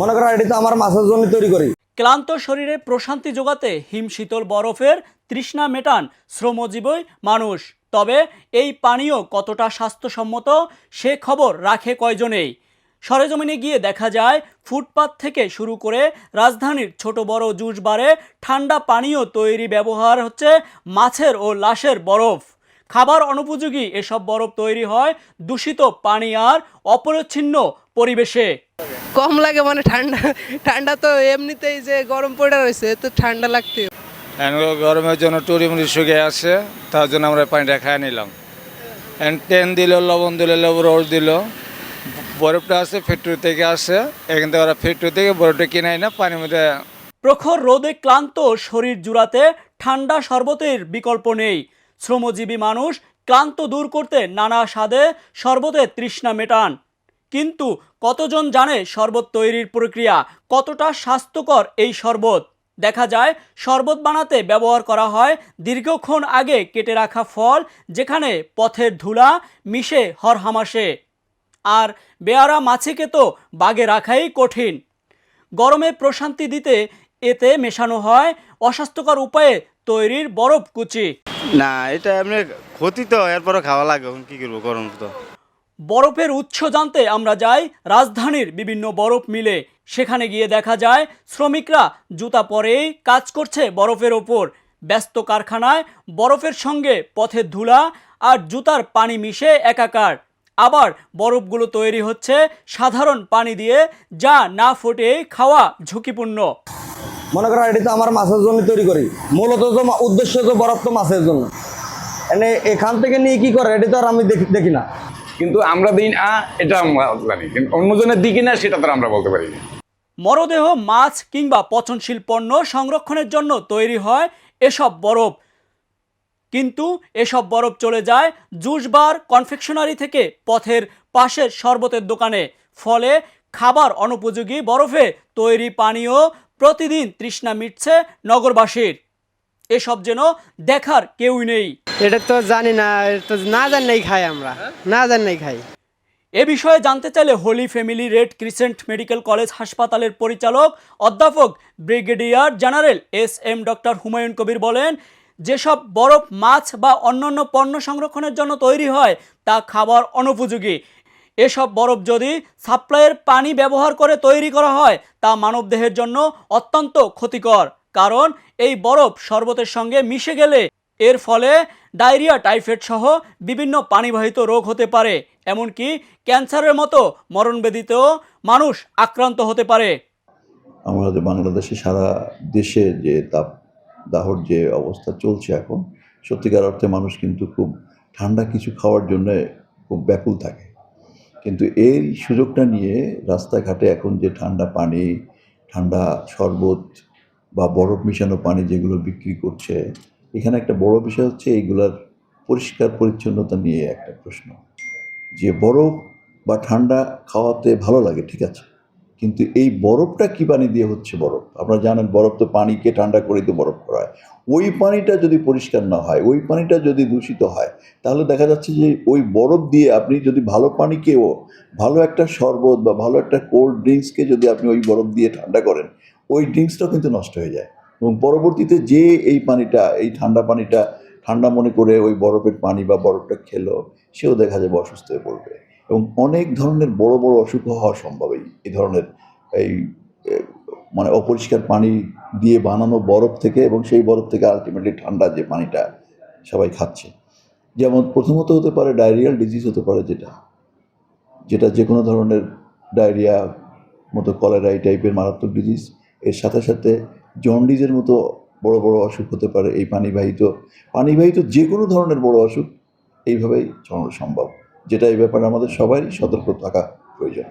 মনে করো এটি তো আমার মাছের জন্য তৈরি করি। ক্লান্ত শরীরে প্রশান্তি যোগাতে হিম শীতল বরফের তৃষ্ণা মেটান শ্রমজীবী মানুষ। তবে এই পানীয় কতটা স্বাস্থ্যসম্মত সে খবর রাখে কয়জনেই। সরেজমিনে গিয়ে দেখা যায়, ফুটপাত থেকে শুরু করে রাজধানীর ছোট বড় জুস বারে ঠান্ডা পানীয় তৈরি ব্যবহার হচ্ছে মাছের ও লাশের বরফ। খাবার অনুপযোগী এসব বরফ তৈরি হয় দূষিত পানি আর অপরিচ্ছিন্ন পরিবেশে। কম লাগে মানে ঠান্ডা ঠান্ডা তো এমনিতেই যে গরম পড়ে রয়েছে তো ঠান্ডা লাগতে গরমের জন্য টুরিমুড়ি শুকিয়ে আসছে তার জন্য আমরা পানিটা খায় নিলাম। এখন তেল দিল লবণ দিল রস দিল। বরফটা আসে ফ্যাক্টরি থেকে আসে। এখান থেকে ওরা ফ্যাক্টরি থেকে বরফটা কিনে না পানির মধ্যে প্রখর রোদে ক্লান্ত শরীর জুড়াতে ঠান্ডা শরবতের বিকল্প নেই। শ্রমজীবী মানুষ ক্লান্ত দূর করতে নানা স্বাদে শরবতের তৃষ্ণা মেটান। কিন্তু কতজন জানে শরবত তৈরির প্রক্রিয়া? কতটা স্বাস্থ্যকর এই শরবত? দেখা যায়, শরবত বানাতে ব্যবহার করা হয় দীর্ঘক্ষণ আগে কেটে রাখা ফল, যেখানে পথের ধুলা মিশে হরহামাশে। আর বেয়ারা মাছিকে তো বাগে রাখাই কঠিন। গরমে প্রশান্তি দিতে এতে মেশানো হয় অস্বাস্থ্যকর উপায়ে তৈরির বরফ কুচি। না, এটা এমনি ক্ষতি তো এরপরে খাওয়া লাগে কি করব, গরম তো। বরফের উৎস জানতে আমরা যাই রাজধানীর বিভিন্ন বরফ মিলে। সেখানে গিয়ে দেখা যায়, শ্রমিকরা জুতা পরেই কাজ করছে বরফের ওপর। ব্যস্ত কারখানায় বরফের সঙ্গে পথের ধুলা আর জুতার পানি মিশে একাকার। আবার বরফগুলো তৈরি হচ্ছে সাধারণ পানি দিয়ে, যা না ফোটে খাওয়া ঝুঁকিপূর্ণ। মনে করো এটি তো আমার মাছের জন্য তৈরি করি। মূলত তো উদ্দেশ্য তো বরফ তো মাছের জন্য। এখান থেকে নিয়ে কি করে? এটি তো আর আমি দেখি না। কিন্তু আমরা দিই না এটা আমরা জানি। কিন্তু অন্যজনের দিই কিনা সেটা তো আমরা বলতে পারি না। মরদেহ, মাছ কিংবা পচনশীল পণ্য সংরক্ষণের জন্য তৈরি হয় এসব বরফ। কিন্তু এসব বরফ চলে যায় জুস বার, কনফেকশনারি থেকে পথের পাশের শরবতের দোকানে। ফলে খাবার অনুপযোগী বরফে তৈরি পানীয় প্রতিদিন তৃষ্ণা মিটছে নগরবাসীর। এসব যেন দেখার কেউই নেই। এটা তো জানি না তো না জানলেই খাই আমরা। না জানলেই খাই। এ বিষয়ে জানতে চাইলে Holy Family Red Crescent Medical College হাসপাতালের পরিচালক অধ্যাপক brigadier general S M doctor Humayun Kabir বলেন যেসব বরফ মাছ বা অন্যান্য পণ্য সংরক্ষণের জন্য তৈরি হয় তা খাবার অনুপযোগী। এসব বরফ যদি সাপ্লাইয়ের পানি ব্যবহার করে তৈরি করা হয় তা মানবদেহের জন্য অত্যন্ত ক্ষতিকর। কারণ এই বরফ শরবতের সঙ্গে মিশে গেলে এর ফলে ডায়রিয়া, টাইফয়েড সহ বিভিন্ন পানিবাহিত রোগ হতে পারে, এমনকি ক্যান্সারের মতো মরণব্যাধিতেও মানুষ আক্রান্ত হতে পারে। আমাদের বাংলাদেশে সারা দেশে যে তাপ দাহর যে অবস্থা চলছে এখন, সত্যিকার অর্থে মানুষ কিন্তু খুব ঠান্ডা কিছু খাওয়ার জন্য খুব ব্যাকুল থাকে। কিন্তু এই সুযোগটা নিয়ে রাস্তাঘাটে এখন যে ঠান্ডা পানি, ঠান্ডা শরবত বা বরফ মিশানো পানি যেগুলো বিক্রি করছে, এখানে একটা বড় বিষয় হচ্ছে এইগুলার পরিষ্কার পরিচ্ছন্নতা নিয়ে একটা প্রশ্ন। যে বরফ বা ঠান্ডা খাওয়াতে ভালো লাগে, ঠিক আছে? কিন্তু এই বরফটা কি পানি দিয়ে হচ্ছে বরফ? আপনারা জানেন বরফ তো পানিকে ঠান্ডা করে তো বরফ করা হয়। ওই পানিটা যদি পরিষ্কার না হয়, ওই পানিটা যদি দূষিত হয়, তাহলে দেখা যাচ্ছে যে ওই বরফ দিয়ে আপনি যদি ভালো পানিকেও ভালো একটা শরবত বা ভালো একটা কোল্ড ড্রিঙ্কসকে যদি আপনি ওই বরফ দিয়ে ঠান্ডা করেন, ওই ড্রিঙ্কসটাও কিন্তু নষ্ট হয়ে যায়। এবং পরবর্তীতে যে এই পানিটা, এই ঠান্ডা পানিটা ঠান্ডা মনে করে ওই বরফের পানি বা বরফটা খেলো, সেও দেখা যাবে অসুস্থ হয়ে পড়বে। এবং অনেক ধরনের বড় বড় অসুখ হওয়া সম্ভব এই এই ধরনের এই মানে অপরিষ্কার পানি দিয়ে বানানো বরফ থেকে এবং সেই বরফ থেকে আলটিমেটলি ঠান্ডা যে পানিটা সবাই খাচ্ছে। যেমন প্রথমত হতে পারে ডায়রিয়াল ডিজিজ হতে পারে যেটা। যেটা যে কোনো ধরনের ডায়রিয়া মতো কলেরা এই টাইপের মারাত্মক ডিজিজ এর সাথে সাথে জন্ডিজের মতো বড় বড় অসুখ হতে পারে এই পানিবাহিত। পানিবাহিত যে কোনো ধরনের বড় অসুখ এইভাবেই ছড়ানো সম্ভব। যেটা এই ব্যাপারে আমাদের সবাই সতর্ক থাকা প্রয়োজন।